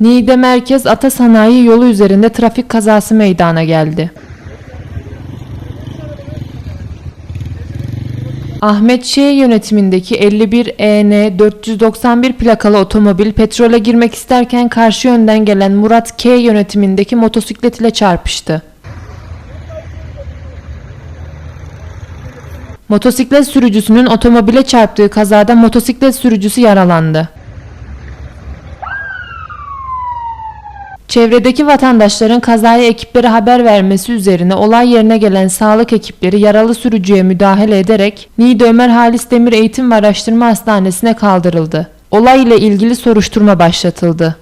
Niğde Merkez Ata Sanayi yolu üzerinde trafik kazası meydana geldi. Ahmet Ş. yönetimindeki 51 EN 491 plakalı otomobil petrole girmek isterken karşı yönden gelen Murat K. yönetimindeki motosiklet ile çarpıştı. Motosiklet sürücüsünün otomobile çarptığı kazada motosiklet sürücüsü yaralandı. Çevredeki vatandaşların kazaya ekiplere haber vermesi üzerine olay yerine gelen sağlık ekipleri yaralı sürücüye müdahale ederek Niğde Ömer Halis Demir Eğitim ve Araştırma Hastanesi'ne kaldırıldı. Olay ile ilgili soruşturma başlatıldı.